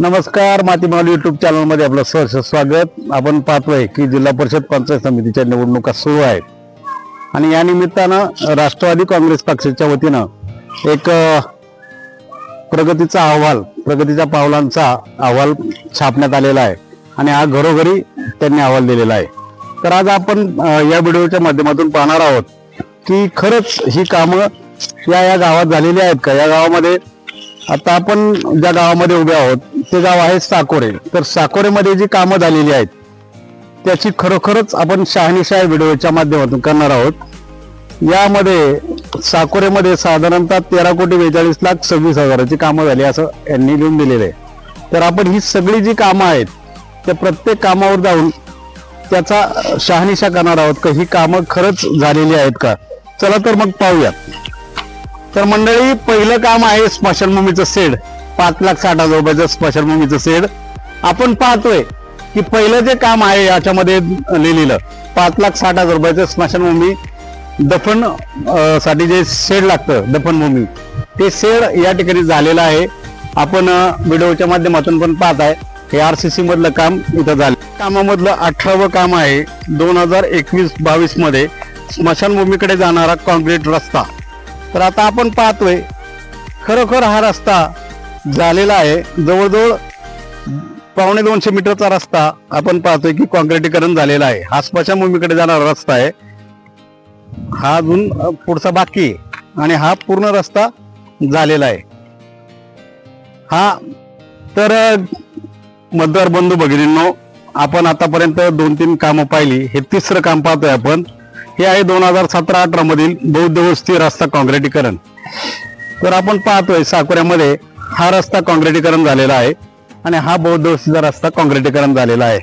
नमस्कार मातीमाल युट्यूब चॅनलमध्ये आपलं सहर्ष स्वागत. आपण पाहतोय की जिल्हा परिषद पंचायत समितीच्या निवडणुका सुरू आहेत. आणि या निमित्तानं राष्ट्रवादी काँग्रेस पक्षाच्या वतीनं एक प्रगतीचा अहवाल प्रगतीच्या पावलांचा अहवाल छापण्यात आलेला आहे. आणि हा घरोघरी त्यांनी अहवाल दिलेला आहे. तर आज आपण या व्हिडिओच्या माध्यमातून पाहणार आहोत की खरंच ही कामं या या गावात झालेली आहेत का? या गावामध्ये आता आपण ज्या गावामध्ये उभे आहोत ते गाव आहे साकोरे. तर साकोरेमध्ये जी कामं झालेली आहेत त्याची खरोखरच आपण शहानिशा व्हिडिओच्या माध्यमातून करणार आहोत. यामध्ये साकोरेमध्ये साधारणतः तेरा कोटी बेचाळीस लाख सव्वीस हजाराची कामं झाली असं यांनी लिहून दिलेलं आहे. तर आपण ही सगळी जी कामं आहेत त्या प्रत्येक कामावर जाऊन त्याचा शहानिशा करणार आहोत का? ही कामं खरंच झालेली आहेत का? चला तर मग पाहूयात तर मंडळी पहिलं काम आहे स्मशानभूमीचं सेड. पाच लाख साठ हजार रुपयाचं स्मशानभूमीचं सेड आपण पाहतोय की पहिलं जे काम आहे याच्यामध्ये लिहिलेलं पाच लाख साठ हजार रुपयाचं स्मशानभूमी दफनसाठी जे शेड लागतं दफनभूमी ते शेड या ठिकाणी झालेलं आहे. आपण व्हिडिओच्या माध्यमातून पण पाहत आहे हे आर सी सी मधलं काम इथं झालं. कामामधलं अठरावं काम आहे. दोन हजार एकवीस बावीसमध्ये स्मशानभूमीकडे जाणारा कॉन्क्रीट रस्ता. तर आता आपण पाहतोय खरोखर हा रस्ता झालेला आहे. जवळजवळ पावणे दोनशे मीटरचा रस्ता आपण पाहतोय की कॉन्क्रिटीकरण झालेला आहे. हा स्मशानभूमीकडे जाणारा रस्ता आहे. हा अजून पुढचा बाकी आहे आणि हा पूर्ण रस्ता झालेला आहे. हा तर मतदार बंधू भगिनींनो आपण आतापर्यंत दोन तीन कामं पाहिली. हे तिसरं काम पाहतोय आपण. हे आहे दोन हजार सतरा अठरा मधील बौद्ध वस्ती रस्ता काँक्रिटीकरण. तर आपण पाहतोय साकोऱ्यामध्ये हा रस्ता काँक्रिटीकरण झालेला आहे आणि हा बौद्ध वस्तीचा रस्ता काँक्रिटीकरण झालेला आहे.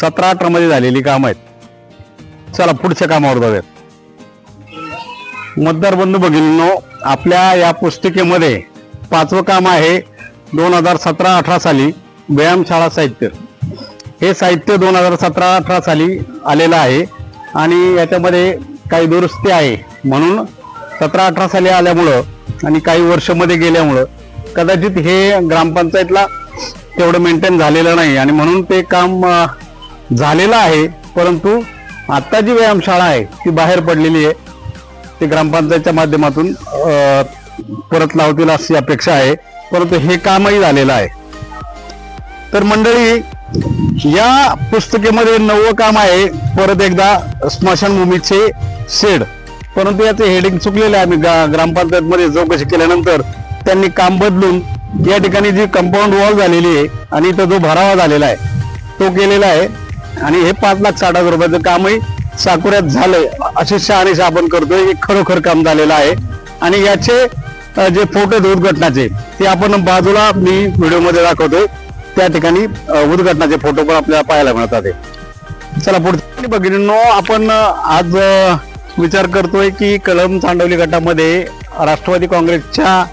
सतरा अठरामध्ये झालेली काम आहेत. चला पुढच्या कामावर जाऊयात मतदार बंधू भगिनींनो आपल्या या पुस्तिकेमध्ये पाचवं काम आहे दोन हजार सतरा अठरा साली व्यायामशाळा साहित्य. हे साहित्य दोन हजार सतरा अठरा साली आलेलं आहे आणि याच्यामध्ये काही दुरुस्ती आहे. म्हणून सतरा अठरा साली आल्यामुळं आणि काही वर्षामध्ये गेल्यामुळं कदाचित हे ग्रामपंचायतला तेवढं मेंटेन झालेलं नाही. आणि म्हणून ते काम झालेलं आहे. परंतु आत्ता जी व्यायामशाळा आहे ती बाहेर पडलेली आहे. ते ग्रामपंचायतच्या माध्यमातून परत लावतील अशी अपेक्षा आहे. परंतु हे कामही झालेलं आहे. तर मंडळी या पुस्तकेमध्ये नवं काम आहे. परत एकदा स्मशानभूमीचे शेड. परंतु याचे हेडिंग चुकलेले आहे. आम्ही गा- ग्रामपंचायतमध्ये चौकशी केल्यानंतर त्यांनी काम बदलून या ठिकाणी जी कंपाऊंड वॉल झालेली आहे आणि इथं जो भरावा झालेला आहे तो केलेला आहे. आणि हे पाच लाख साठ हजार रुपयाचं कामही साकुऱ्यात झालंय अशी शहानिशा आपण करतोय. हे खरोखर काम झालेलं आहे. आणि याचे जे फोटो आहेत उद्घटनाचे ते आपण बाजूला मी व्हिडिओमध्ये दाखवतोय. त्या ठिकाणी उद्घटनाचे फोटो पण आपल्याला पाहायला मिळतात चला पुढे भगिनींनो आपण आज विचार करतोय की कलम चांडवली गटामध्ये राष्ट्रवादी काँग्रेसच्या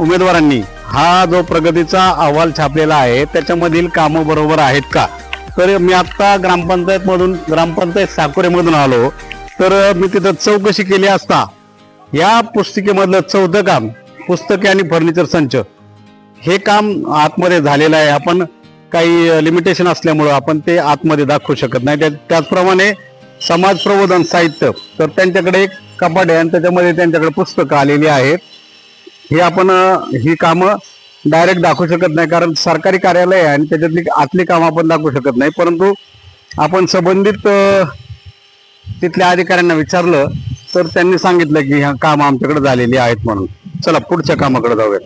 उमेदवारांनी हा जो प्रगतीचा अहवाल छापलेला आहे त्याच्यामधील कामं बरोबर आहेत का? तर मी आत्ता ग्रामपंचायतमधून ग्रामपंचायत साकुरेमधून आलो तर मी तिथं चौकशी केली असता या पुस्तिकेमधलं चौथं काम पुस्तके आणि फर्निचर संच हे काम आतमध्ये झालेलं आहे. आपण काही लिमिटेशन असल्यामुळं आपण ते आतमध्ये दाखवू शकत नाही. त्या- त्याचप्रमाणे समाज प्रबोधन साहित्य. तर त्यांच्याकडे एक कपाट आहे आणि त्याच्यामध्ये त्यांच्याकडे पुस्तकं आलेली आहेत. हे आपण ही कामं डायरेक्ट दाखवू शकत नाही कारण सरकारी कार्यालय आहे आणि त्याच्यातली आतली कामं आपण दाखवू शकत नाही. परंतु आपण संबंधित तिथल्या अधिकाऱ्यांना विचारलं तर त्यांनी सांगितलं की ह्या कामं आमच्याकडे झालेली आहेत म्हणून. चला पुढच्या कामाकडे जाऊया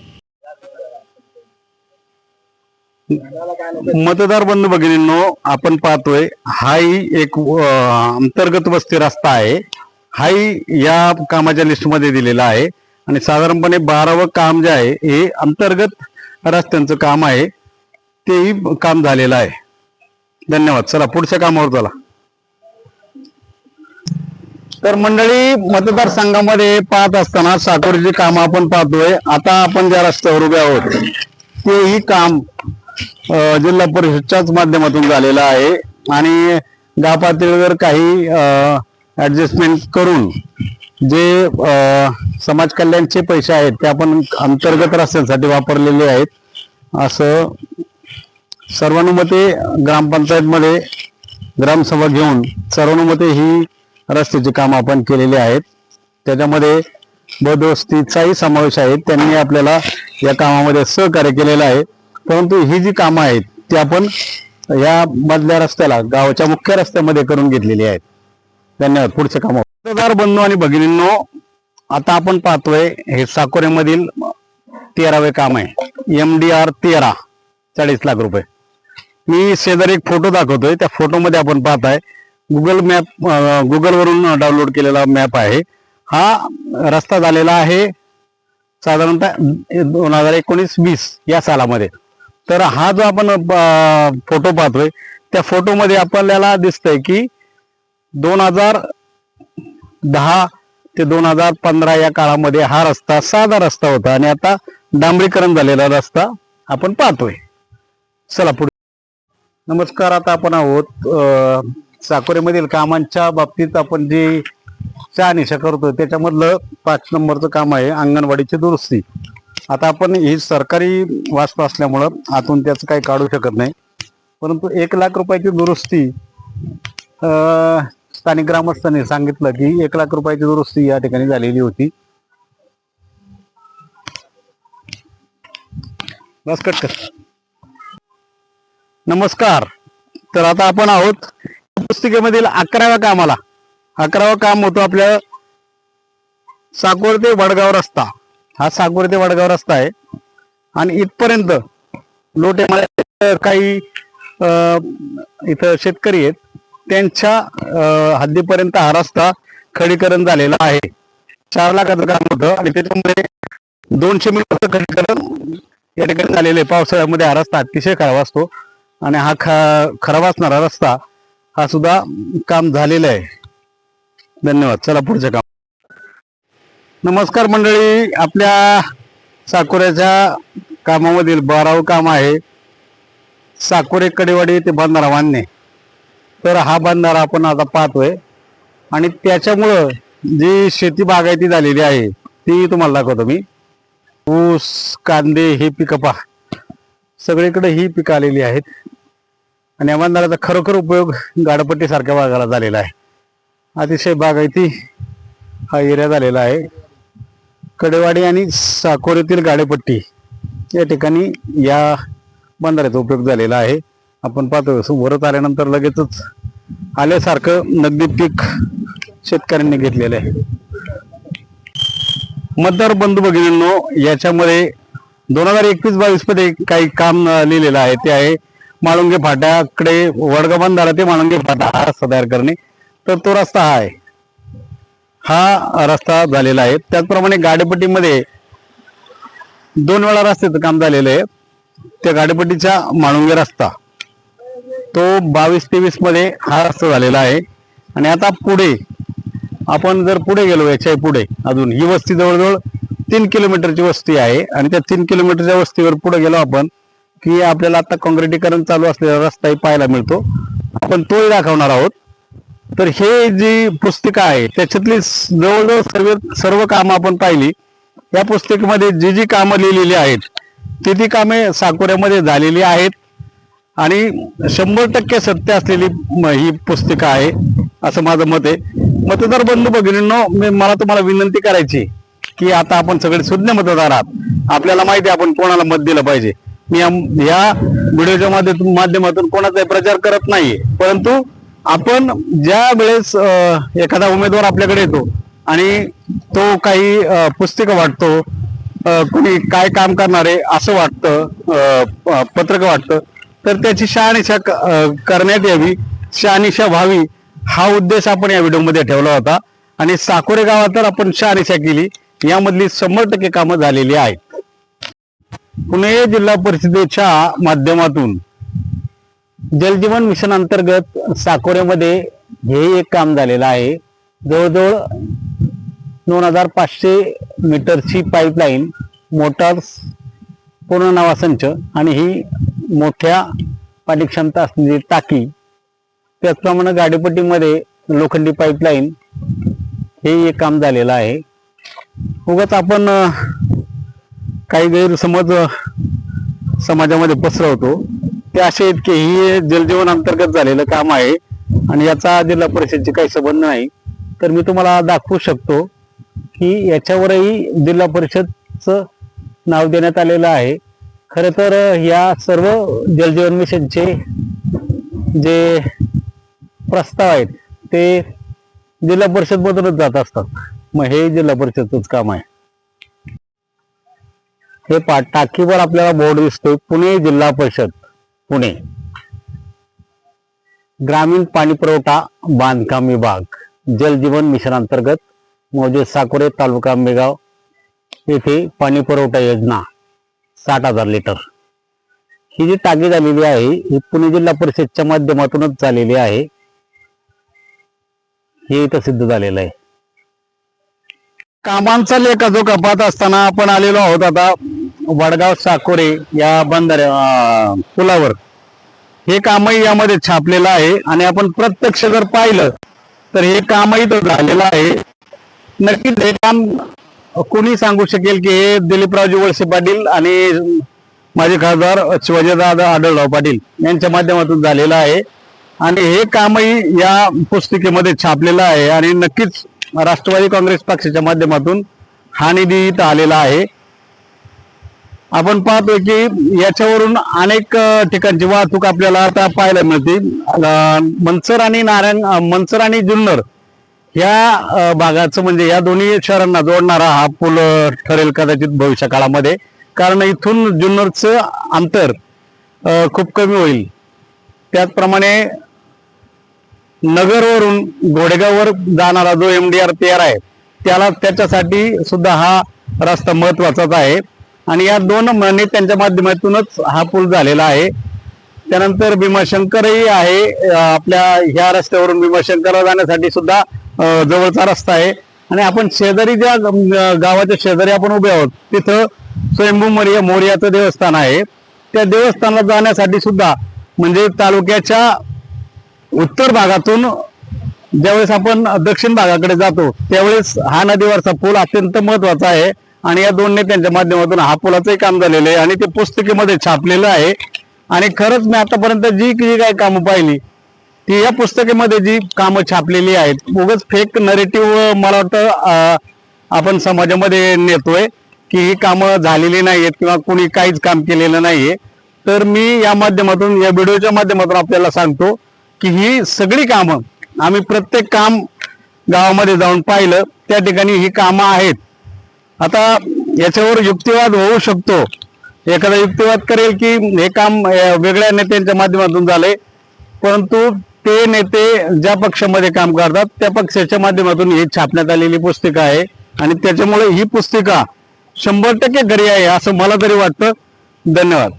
मतदार बंधू भगिनींनो आपण पाहतोय हाही एक अंतर्गत वस्ती रस्ता आहे. हाही या कामाच्या लिस्टमध्ये दिलेला आहे. आणि साधारणपणे बारावं काम जे आहे हे अंतर्गत रस्त्यांचं काम आहे. तेही काम झालेलं आहे. धन्यवाद. चला पुढच्या कामावर चला. तर मंडळी मतदारसंघामध्ये पाहत असताना साकोरीची काम आपण पाहतोय. आता आपण ज्या रस्त्यावर उभे आहोत तेही काम जिल्हा परिषदच्याच माध्यमातून झालेला आहे. आणि गाव पातळीवर काही ॲडजस्टमेंट करून जे समाज कल्याणचे पैसे आहेत ते आपण अंतर्गत रस्त्यांसाठी वापरलेले आहेत. असं सर्वानुमते ग्रामपंचायतमध्ये ग्रामसभा घेऊन सर्वानुमते ही रस्त्याची कामं आपण केलेली आहेत. त्याच्यामध्ये बदोस्तीचाही समावेश आहे. त्यांनी आपल्याला या कामामध्ये सहकार्य केलेलं आहे. परंतु ही जी कामं आहेत ती आपण या मधल्या रस्त्याला गावाच्या मुख्य रस्त्यामध्ये करून घेतलेली आहेत. धन्यवाद. पुढचे काम. मतदार बंधू आणि भगिनींनो आता आपण पाहतोय हे साकोरेमधील तेरावे काम आहे. एम डी आर तेरा चाळीस लाख रुपये. मी शेजारी एक फोटो दाखवतोय त्या फोटोमध्ये आपण पाहताय गुगल मॅप गुगल वरून डाउनलोड केलेला मॅप आहे. हा रस्ता झालेला आहे साधारणतः दोन हजार एकोणीस वीस या सालामध्ये. तर हा जो आपण फोटो पाहतोय त्या फोटोमध्ये आपल्याला दिसतंय की दोन हजार दहा ते दोन हजार पंधरा या काळामध्ये हा रस्ता साधा रस्ता होता आणि आता डांबरीकरण झालेला रस्ता आपण पाहतोय. चला पुढे. नमस्कार आता आपण आहोत अं, साकोरेमधील कामांच्या बाबतीत आपण जे शहानिशा करतोय त्याच्यामधलं पाच नंबरचं काम आहे अंगणवाडीची दुरुस्ती. आता आपण ही सरकारी वास्तू असल्यामुळं आतून त्याचं काही काढू शकत नाही. परंतु एक लाख रुपयाची दुरुस्ती अं, स्थानिक ग्रामस्थांनी सांगितलं की एक लाख रुपयाची दुरुस्ती या ठिकाणी झालेली होती. बस कट कर नमस्कार. तर आता आपण आहोत पुस्तिकेमधील अकराव्या कामाला. अकरावा काम होतो आपल्या साकोर ते वडगाव रस्ता. हा सागोर ते वडगाव रस्ता आहे. आणि इथपर्यंत लोटे काही इथं शेतकरी आहेत त्यांच्या हद्दीपर्यंत हा रस्ता खडीकरण झालेला आहे. चार लाखाचं काम होतं आणि त्याच्यामध्ये दोनशे मीटर खडीकरण या ठिकाणी झालेलं आहे. पावसाळ्यामध्ये हा रस्ता अतिशय खराब असतो आणि हा खा खराब असणारा रस्ता हा सुद्धा काम झालेलं आहे. धन्यवाद. चला पुढचं काम नमस्कार मंडळी आपल्या साकोऱ्याच्या कामामधील बारावं काम आहे. साकोरे कडेवाडी ते बांधारा बांधणे तर हा बांधारा आपण आता पाहतोय. आणि त्याच्यामुळं जी शेती बागायती झालेली आहे ती तुम्हाला दाखवतो मी. ऊस कांदे हे पिकं पहा. सगळीकडे ही पिकं आलेली आहेत. आणि या बांधाराचा खरोखर उपयोग गाडपट्टीसारख्या भागाला झालेला आहे. अतिशय बागायती हा एरिया झालेला आहे. कडेवाडी आणि साकोरेतील गाडेपट्टी या ठिकाणी या बंधाऱ्याचा उपयोग झालेला आहे. आपण पाहतो वरत आल्यानंतर लगेचच आल्यासारखं नगदी पीक शेतकऱ्यांनी घेतलेलं आहे. मतदार बंधू भगिनींनो याच्यामध्ये दोन हजार एकवीस बावीसमध्ये काही काम लिहिलेलं आहे. ते आहे माळुंगे फाट्याकडे वडगा बंधारा ते माळुंगे फाटा हा रस्ता तयार करणे. तर तो रस्ता हा आहे. हा रस्ता झालेला आहे. त्याचप्रमाणे गाडेपट्टीमध्ये दोन वेळा रस्त्याचं काम झालेलं आहे. त्या गाडेपट्टीच्या माणुंगे रस्ता तो बावीस तेवीसमध्ये हा रस्ता झालेला आहे. आणि आता पुढे आपण जर पुढे गेलो याच्यापुढे अजून ही वस्ती जवळजवळ तीन किलोमीटरची वस्ती आहे. आणि त्या तीन किलोमीटरच्या वस्तीवर पुढे गेलो आपण की आपल्याला आता काँक्रिटीकरण चालू असलेला रस्ताही पाहायला मिळतो. आपण तोही दाखवणार आहोत. तर हे जी पुस्तिका आहे त्याच्यातली जवळजवळ सर्व सर्व कामं आपण पाहिली. या पुस्तिकेमध्ये जी जी कामं लिहिलेली आहेत ती ती कामे साकोऱ्यामध्ये झालेली आहेत. आणि शंभर टक्के सत्य असलेली ही पुस्तिका आहे असं माझं मत आहे. मतदार बंधू भगिनींनो मी मला तुम्हाला विनंती करायची की आता आपण सगळे सुज्ञ मतदार आहात. आपल्याला माहिती आहे आपण कोणाला मत दिलं पाहिजे. मी या- व्हिडिओच्या माध्यमातून माध्यमातून कोणाचाही प्रचार करत नाही परंतु आपण ज्या वेळेस एखादा उमेदवार आपल्याकडे येतो आणि तो काही पुस्तकं वाटतो कुणी काय काम करणार आहे असं वाटतं अं, पत्रक वाटतं तर त्याची शहानिशा करण्यात यावी शहानिशा व्हावी हा उद्देश आपण या व्हिडिओमध्ये ठेवला होता. आणि साकोरे गावात तर आपण शहानिशा केली यामधली शंभर टक्के कामं झालेली आहेत. पुणे जिल्हा परिषदेच्या माध्यमातून जलजीवन मिशन अंतर्गत साकोरेमध्ये हे एक काम झालेलं आहे. जवळजवळ दोन हजार पाचशे मीटरची पाईपलाईन मोटार्स पूर्ण नावासंच आणि ही मोठ्या पाणीक्षमता असलेली टाकी त्याचप्रमाणे गाडीपट्टीमध्ये लोखंडी पाईपलाईन हे एक काम झालेलं आहे. उगाच आपण काही गैरसमज समाजामध्ये पसरवतो. ते असे आहेत की ही जलजीवन अंतर्गत झालेलं काम आहे आणि याचा जिल्हा परिषदची काही संबंध नाही. तर मी तुम्हाला दाखवू शकतो की याच्यावरही जिल्हा परिषदचं नाव देण्यात आलेलं आहे. खरं तर या सर्व जलजीवन मिशनचे जे प्रस्ताव आहेत ते जिल्हा परिषद मधूनच जात असतात. मग हे जिल्हा परिषदच काम आहे. हे पा टाकीवर आपल्याला बोर्ड दिसतोय पुणे जिल्हा परिषद. पुणे. ग्रामीण पाणी पुरवठा बांधकाम विभाग. जलजीवन मिशन अंतर्गत मौजे साकोरे तालुका आंबेगाव येथे पाणी पुरवठा योजना साठ हजार लिटर. ही जी टाकी झालेली आहे ही पुणे जिल्हा परिषदच्या माध्यमातूनच झालेली आहे. हे इथं सिद्ध झालेलं आहे. कामांचा लेखा जो कपात असताना आपण आलेलो आहोत आता. वडगाव साकोरे या बंदर पुलावर. हे कामही यामध्ये छापलेलं आहे आणि आपण प्रत्यक्ष जर पाहिलं तर हे कामही तर झालेलं आहे. नक्कीच हे काम कोणी सांगू शकेल की हे दिलीपरावजी वळसे पाटील आणि माझे खासदार शिवाजीदादा आढळराव पाटील यांच्या माध्यमातून झालेलं आहे. आणि हे कामही या पुस्तिकेमध्ये छापलेलं आहे आणि नक्कीच राष्ट्रवादी काँग्रेस पक्षाच्या माध्यमातून हा निधी इथं आलेला आहे. आपण पाहतोय की याच्यावरून अनेक ठिकाणची वाहतूक आपल्याला आता पाहायला मिळते. मंचर मनसर आणि नारायण मनसर आणि जुन्नर ह्या भागाचं म्हणजे या दोन्ही शहरांना जोडणारा हा पूल ठरेल कदाचित भविष्य काळामध्ये. कारण इथून जुन्नरचं अंतर खूप कमी होईल. त्याचप्रमाणे नगरवरून घोडेगाववर जाणारा जो एम डी आर तेरा आहे त्याला त्याच्यासाठी सुद्धा हा रस्ता महत्वाचाच आहे. आणि या दोन नेत्यांच्या माध्यमातूनच हा पूल झालेला आहे. त्यानंतर भीमाशंकरही आहे. आपल्या ह्या रस्त्यावरून भीमाशंकरला जाण्यासाठी सुद्धा जवळचा रस्ता आहे. आणि आपण शेजारी ज्या गावाच्या शेजारी आपण उभे आहोत तिथं स्वयंभू मोरिया मोर्याचं देवस्थान आहे. त्या देवस्थानाला जाण्यासाठी सुद्धा म्हणजे तालुक्याच्या उत्तर भागातून ज्यावेळेस आपण दक्षिण भागाकडे जातो त्यावेळेस हा नदीवरचा पूल अत्यंत महत्त्वाचा आहे. आणि या दोन नेत्यांच्या माध्यमातून हा पुलाचंही काम झालेलं आहे आणि ते पुस्तिकेमध्ये छापलेलं आहे. आणि खरंच मी आतापर्यंत जी जी काही कामं पाहिली ती या पुस्तकेमध्ये जी कामं छापलेली आहेत उगाच फेक नरेटिव्ह मला वाटतं आपण समाजामध्ये नेतोय की ही कामं झालेली नाहीयेत किंवा कोणी काहीच काम केलेलं नाहीये. तर मी या माध्यमातून या व्हिडिओच्या माध्यमातून आपल्याला सांगतो की ही सगळी कामं आम्ही प्रत्येक काम गावामध्ये जाऊन पाहिलं त्या ठिकाणी ही कामं आहेत. आता याच्यावर युक्तिवाद होऊ शकतो. एखादा युक्तिवाद करेल की हे काम वेगळ्या नेत्यांच्या माध्यमातून झाले परंतु ते नेते ज्या पक्षामध्ये काम करतात त्या पक्षाच्या माध्यमातून ही छापण्यात आलेली पुस्तिका आहे. आणि त्याच्यामुळे ही पुस्तिका शंभर टक्के घरी आहे असं मला तरी वाटतं. धन्यवाद.